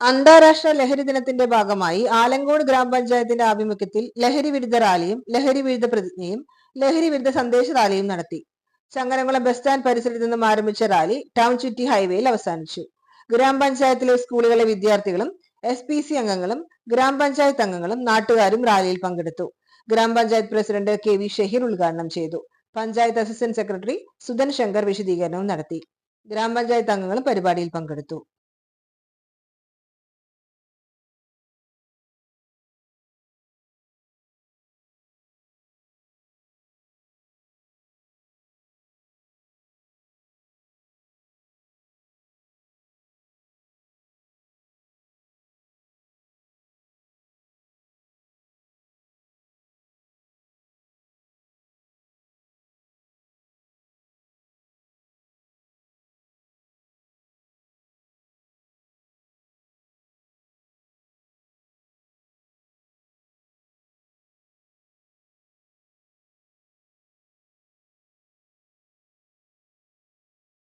അന്താരാഷ്ട്ര ലഹരി ദിനത്തിന്റെ ഭാഗമായി ആലങ്കോട് ഗ്രാമപഞ്ചായത്തിന്റെ ആഭിമുഖ്യത്തിൽ ലഹരി വിരുദ്ധ റാലിയും ലഹരി വിരുദ്ധ പ്രതിജ്ഞയും ലഹരി വിരുദ്ധ സന്ദേശ റാലിയും നടത്തി. ചങ്ങരംകുളം ബസ് സ്റ്റാൻഡ് പരിസരത്ത് നിന്നും ആരംഭിച്ച റാലി ടൗൺ ചുറ്റി ഹൈവേയിൽ അവസാനിച്ചു. ഗ്രാമപഞ്ചായത്തിലെ സ്കൂളുകളിലെ വിദ്യാർത്ഥികളും എസ് പി സി അംഗങ്ങളും ഗ്രാമപഞ്ചായത്ത് അംഗങ്ങളും നാട്ടുകാരും റാലിയിൽ പങ്കെടുത്തു. ഗ്രാമപഞ്ചായത്ത് പ്രസിഡന്റ് കെ വി ഷഹീർ ഉദ്ഘാടനം ചെയ്തു. പഞ്ചായത്ത് അസിസ്റ്റന്റ് സെക്രട്ടറി സുധൻ ശങ്കർ വിശദീകരണവും നടത്തി. ഗ്രാമപഞ്ചായത്ത് അംഗങ്ങളും പരിപാടിയിൽ പങ്കെടുത്തു.